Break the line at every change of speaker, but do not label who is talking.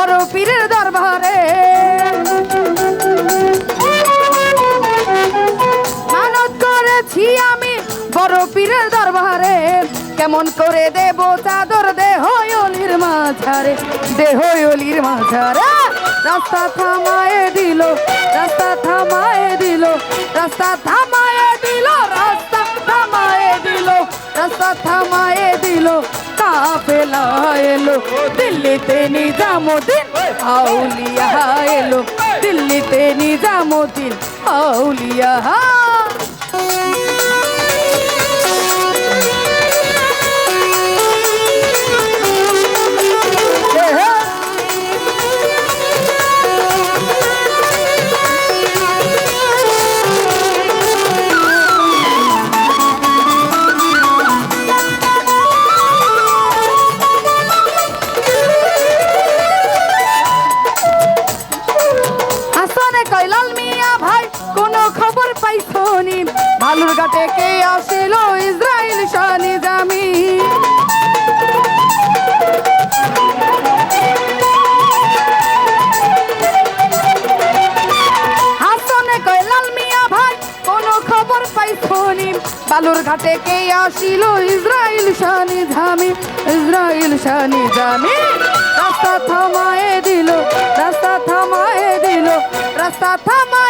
বড় পীরের দরবারে। মানত করেছি আমি বড় পীরের দরবারে। কেমন করে দেব চাদর দেহ অলির মাঝারে দেহ অলির মাঝারে। রাস্তা থামায় দিল, রাস্তা থামায় দিল, রাস্তা থামায়ে দিল, রাস্তা থামায় দিল, রাস্তা থামায়ে দিল। কাফেলা এলো দিল্লিতে নিজামুদ্দিন আউলিয়া এলো দিল্লিতে নিজামুদ্দিন আউলিয়া ঘাটে কে আসিল ইসরায়েল শানি জামি? হাসানে কয়লাল মিয়া ভাই, কোনো খবর পাইছনি বালুর ঘাটে কে আসিল ইসরায়েল শানি জামি? ইসরায়েল শানি জামি, রাস্তা থামায়ে দিল, রাস্তা থামায়ে দিল, রাস্তা থামায়ে